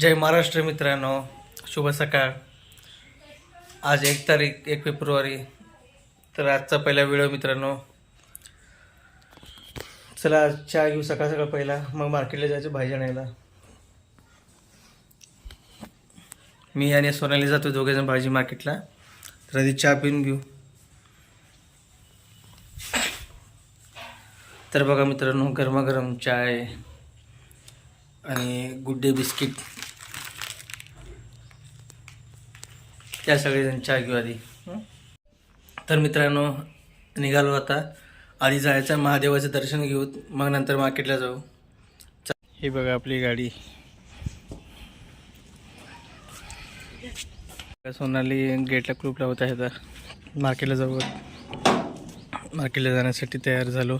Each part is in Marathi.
जय महाराष्ट्र मित्रांनो शुभ सकाळ. आज एक तारीख एक फेब्रुवारी. तर आजचा पहिला व्हिडिओ मित्रांनो. चला आज चहा घेऊ सकाळ सकाळ पहिला. मग मार्केटला जायचं भाजी आणायला. मी आणि सोनाली जातो दोघेजण भाजी मार्केटला तर आधी चहा पिऊन घेऊ. तर बघा मित्रांनो गरमागरम चाय आणि गुड डे बिस्किट. त्या सगळेजण चहा घेऊ आधी तर मित्रांनो निघालो आता. आधी जायचं महादेवाचं दर्शन घेऊ मग नंतर मार्केटला जाऊ. हे बघा आपली गाडी. सोनाली गेटला क्लूप लावत आहे तर मार्केटला जाऊ मार्केटला जाण्यासाठी तयार झालो.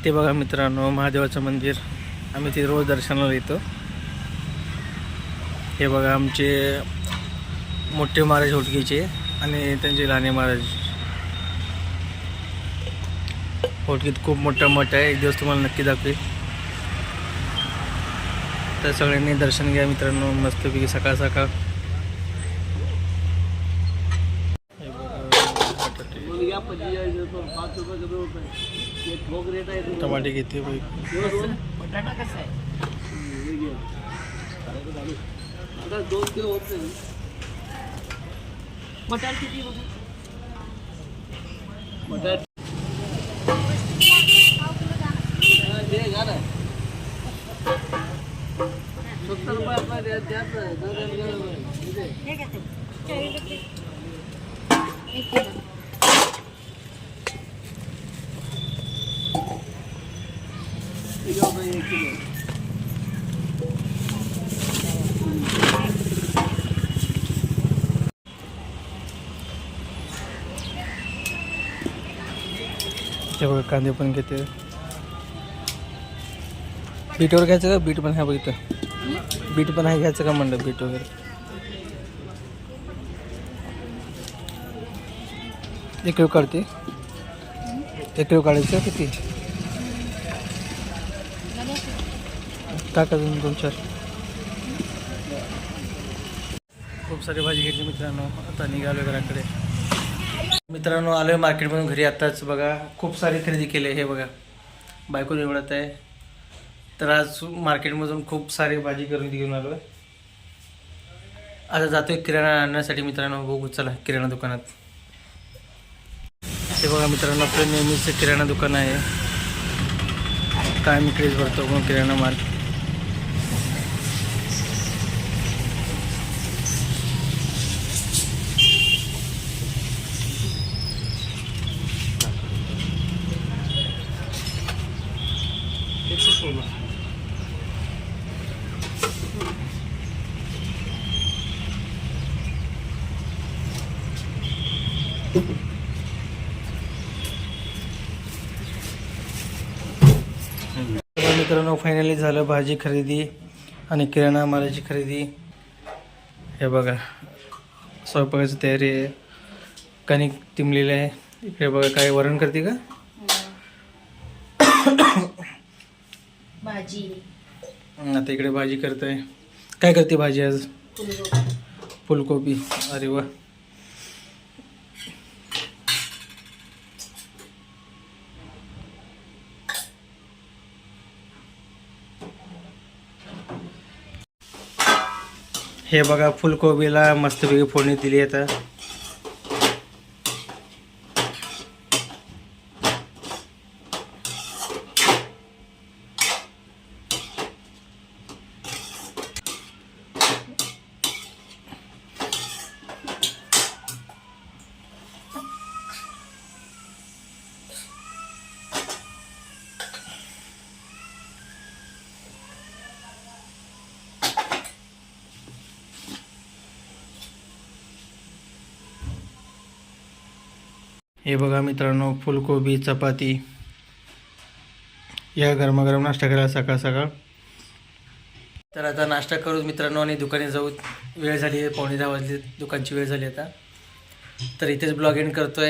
इथे बघा मित्रांनो महादेवाचं मंदिर. आम्ही ते रोज दर्शनाला येतो. हे बघा आमचे मोठे महाराज होटकीचे आणि त्यांचे लहाने महाराज. होटकीत खूप मोठा मठ आहे. एक दिवस तुम्हाला नक्की दाखवेल. तर सगळ्यांनी दर्शन घ्या मित्रांनो. मस्तपैकी सकाळ सकाळ टमाटे कितने भाई? बटाटा कैसा है? सत्तर रुपये ते बघा कांदे पण घेते. बीटवर घ्यायचं का? बीट पण आहे बघितलं बीट पण आहे घ्यायचं का म्हणलं बीट वगैरे एक किलो काढते. एक किलो काढायचं किती? टाका दोन दोन चार. खूप सारी भाजी घेतली मित्रांनो. आता निघालो घराकडे. मित्रांनो आलोय मार्केटमधून घरी. आताच बघा खूप सारी खरेदी केली हे बघा बायको निवडत आहे. तर आज मार्केटमधून खूप सारी भाजी खरेदी घेऊन आलो आता जातोय किराणा आणण्यासाठी मित्रांनो. बघू चला किराणा दुकानात. हे बघा मित्रांनो आपलं नेहमीचं किराणा दुकान आहे. काय मी क्रेज भरतो मग किराणा माल. मित्रांनो फायनली झालं भाजी खरेदी आणि किराणा मालाची खरेदी. हे बघा स्वयंपाकाची तयारी आहे. कणिक तिमलेलं आहे. इकडे बघा काय वरण करते का? भाजी. आता इकडे भाजी करतोय. काय करते भाजी आज? फुलकोबी. अरे वा. हे बघा फुलकोबीला मस्तपैकी फोडणी दिली आता. हे बघा मित्रांनो फुलकोबी चपाती. या गरमागरम नाश्ता करायला सकाळ सकाळ. तर आता नाश्ता करू मित्रांनो आणि दुकाने जाऊ वेळ झाली आहे पावणे दहा वाजले दुकानची वेळ झाली आता. तर इथेच ब्लॉग एंड करतोय.